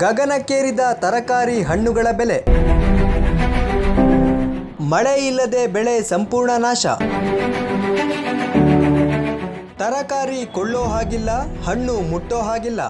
ಗಗನಕ್ಕೇರಿದ ತರಕಾರಿ ಹಣ್ಣುಗಳ ಬೆಲೆ. ಮಳೆ ಇಲ್ಲದೆ ಬೆಳೆ ಸಂಪೂರ್ಣ ನಾಶ. ತರಕಾರಿ ಕೊಳ್ಳೋ ಹಾಗಿಲ್ಲ, ಹಣ್ಣು ಮುಟ್ಟೋ ಹಾಗಿಲ್ಲ.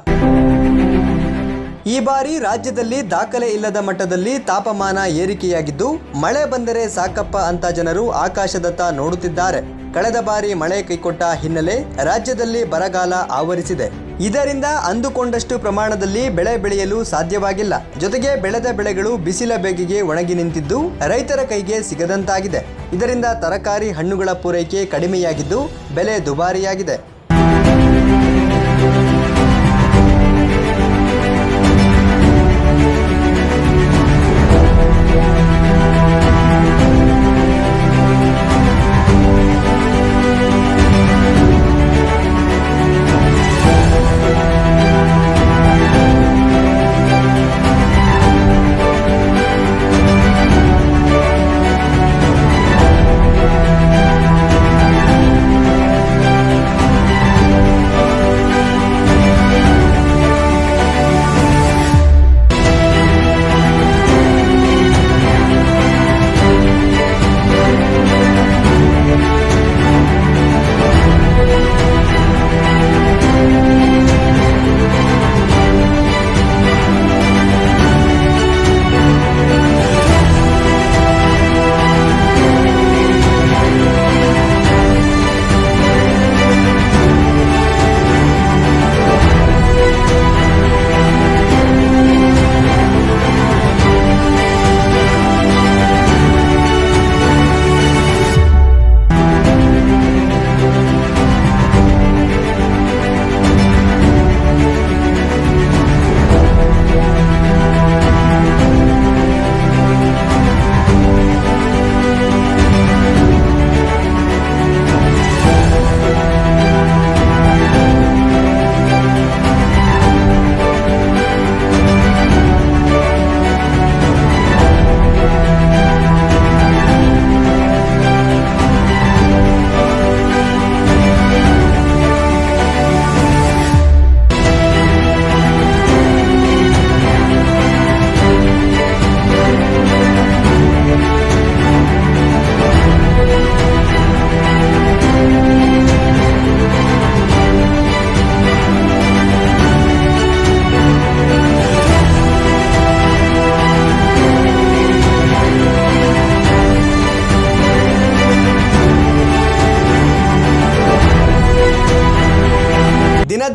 ಈ ಬಾರಿ ರಾಜ್ಯದಲ್ಲಿ ದಾಖಲೆ ಇಲ್ಲದ ಮಟ್ಟದಲ್ಲಿ ತಾಪಮಾನ ಏರಿಕೆಯಾಗಿದ್ದು, ಮಳೆ ಬಂದರೆ ಸಾಕಪ್ಪ ಅಂತ ಜನರು ಆಕಾಶದತ್ತ ನೋಡುತ್ತಿದ್ದಾರೆ. ಕಳೆದ ಬಾರಿ ಮಳೆ ಕೈಕೊಟ್ಟ ಹಿನ್ನೆಲೆ ರಾಜ್ಯದಲ್ಲಿ ಬರಗಾಲ ಆವರಿಸಿದೆ. ಇದರಿಂದ ಅಂದುಕೊಂಡಷ್ಟು ಪ್ರಮಾಣದಲ್ಲಿ ಬೆಳೆ ಬೆಳೆಯಲು ಸಾಧ್ಯವಾಗಿಲ್ಲ. ಜೊತೆಗೆ ಬೆಳೆದ ಬೆಳೆಗಳು ಬಿಸಿಲ ಬೇಗೆಗೆ ಒಣಗಿ ನಿಂತಿದ್ದು, ರೈತರ ಕೈಗೆ ಸಿಗದಂತಾಗಿದೆ. ಇದರಿಂದ ತರಕಾರಿ ಹಣ್ಣುಗಳ ಪೂರೈಕೆ ಕಡಿಮೆಯಾಗಿದ್ದು, ಬೆಲೆ ದುಬಾರಿಯಾಗಿದೆ.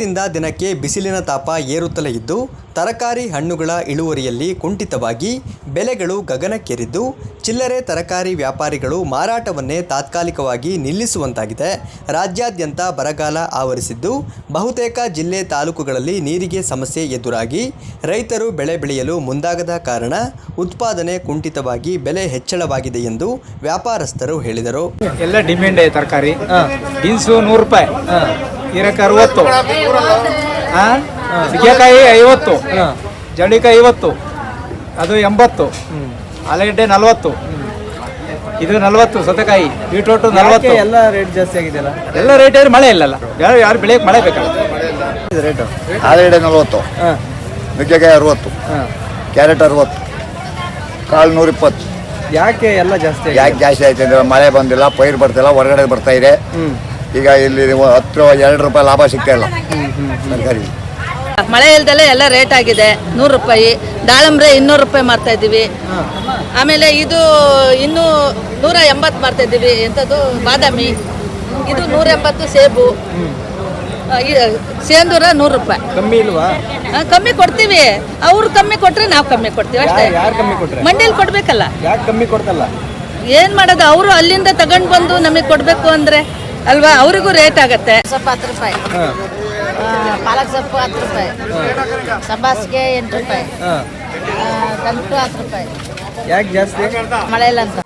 ದಿನದಿಂದ ದಿನಕ್ಕೆ ಬಿಸಿಲಿನ ತಾಪ ಏರುತ್ತಲೇ ಇದ್ದು, ತರಕಾರಿ ಹಣ್ಣುಗಳ ಇಳುವರಿಯಲ್ಲಿ ಕುಂಠಿತವಾಗಿ ಬೆಲೆಗಳು ಗಗನಕ್ಕೇರಿದ್ದು, ಚಿಲ್ಲರೆ ತರಕಾರಿ ವ್ಯಾಪಾರಿಗಳು ಮಾರಾಟವನ್ನೇ ತಾತ್ಕಾಲಿಕವಾಗಿ ನಿಲ್ಲಿಸುವಂತಾಗಿದೆ. ರಾಜ್ಯಾದ್ಯಂತ ಬರಗಾಲ ಆವರಿಸಿದ್ದು, ಬಹುತೇಕ ಜಿಲ್ಲೆ ತಾಲೂಕುಗಳಲ್ಲಿ ನೀರಿಗೆ ಸಮಸ್ಯೆ ಎದುರಾಗಿ ರೈತರು ಬೆಳೆ ಬೆಳೆಯಲು ಮುಂದಾಗದ ಕಾರಣ ಉತ್ಪಾದನೆ ಕುಂಠಿತವಾಗಿ ಬೆಲೆ ಹೆಚ್ಚಳವಾಗಿದೆ ಎಂದು ವ್ಯಾಪಾರಸ್ಥರು ಹೇಳಿದರು. ಎಲ್ಲ ಡಿಮ್ಯಾಂಡ್ ತರಕಾರಿ. ರೂಪಾಯಿ. ಹೀರೆಕಾಯಿ ಅರವತ್ತು. ಹಾಂ ನುಗ್ಗೆಕಾಯಿ ಐವತ್ತು. ಜಡಿಕಾಯಿ ಐವತ್ತು. ಅದು ಎಂಬತ್ತು. ಆಲೂಗಡ್ಡೆ ನಲ್ವತ್ತು. ಇದು ನಲ್ವತ್ತು ಸೌತೆಕಾಯಿ. ಬೀಟ್ರೋಟು ನಲ್ವತ್ತು. ಎಲ್ಲ ರೇಟ್ ಜಾಸ್ತಿ ಆಗಿದೆಯಲ್ಲ? ಎಲ್ಲ ರೇಟ್ ಏನು ಮಳೆ ಇಲ್ಲಲ್ಲ. ಯಾರು ಯಾರು ಬೆಳೆಯಕ್ಕೆ ಮಳೆ ಬೇಕಲ್ಲ. ರೇಟು ಆಲೂಗಡ್ಡೆ ನಲ್ವತ್ತು. ಹಾಂ. ನುಗ್ಗೆಕಾಯಿ ಅರವತ್ತು. ಹಾಂ. ಕ್ಯಾರೆಟ್ ಅರವತ್ತು. ಕಾಳು ನೂರಿಪ್ಪತ್ತು. ಯಾಕೆ ಎಲ್ಲ ಜಾಸ್ತಿ ಯಾಕೆ ಜಾಸ್ತಿ ಆಯ್ತು ಅಂದ್ರೆ ಮಳೆ ಬಂದಿಲ್ಲ ಪೈರು ಬರ್ತಿಲ್ಲ ಹೊರಗಡೆ ಬರ್ತಾ ಇದೆ. ಈಗ ಇಲ್ಲಿ ಹತ್ತು ಎರಡು ರೂಪಾಯಿ ಲಾಭ ಸಿಗ್ತಾ ಇಲ್ಲ. ತರಕಾರಿ. ಮಳೆ ಇಲ್ದಲೆ ಎಲ್ಲ ರೇಟ್ ಆಗಿದೆ. ನೂರು ರೂಪಾಯಿ. ದಾಳಂಬ್ರೆ ಇನ್ನೂರು ರೂಪಾಯಿ ಮಾರ್ತಾ ಇದ್ದೀವಿ. ಆಮೇಲೆ ಇದು ಇನ್ನೂ ನೂರ ಎಂಬತ್ತು ಮಾರ್ತಾ ಇದ್ದೀವಿ. ಎಂಥದ್ದು? ಬಾದಾಮಿ. ಇದು ನೂರ ಎಂಬತ್ತು ಸೇಬು. ಸೇಂದೂರ ನೂರು ರೂಪಾಯಿ. ಕಮ್ಮಿ ಇಲ್ವಾ? ಕಮ್ಮಿ ಕೊಡ್ತೀವಿ. ಅವ್ರು ಕಮ್ಮಿ ಕೊಟ್ರೆ ನಾವು ಕಮ್ಮಿ ಕೊಡ್ತೀವಿ ಅಷ್ಟೇ. ಮಂಡಿಯಲ್ಲಿ ಕಮ್ಮಿ ಕೊಟ್ರೆ? ಮಂಡಿಲಿ ಕೊಡ್ಬೇಕಲ್ಲ. ಯಾಕೆ ಕಮ್ಮಿ ಕೊಡ್ತಲ್ಲ? ಏನ್ ಮಾಡೋದು? ಅವರು ಅಲ್ಲಿಂದ ತಗೊಂಡ್ ಬಂದು ನಮಗೆ ಕೊಡ್ಬೇಕು ಅಂದ್ರೆ. ಅಲ್ವಾ? ಅವ್ರಿಗೂ ರೇಟ್ ಆಗತ್ತೆ. ಸೊಪ್ಪು ಹತ್ತು ರೂಪಾಯಿ. ಆ, ಪಾಲಕ್ ಸೊಪ್ಪು ಹತ್ತು ರೂಪಾಯಿ. ಸಬಾಸ್ಗೆ ಎಂಟು ರೂಪಾಯಿ. ಆ, ಹತ್ತು ರೂಪಾಯಿ. ಯಾಕೆ ಜಾಸ್ತಿ? ಮಳೆ ಇಲ್ಲ ಅಂತ.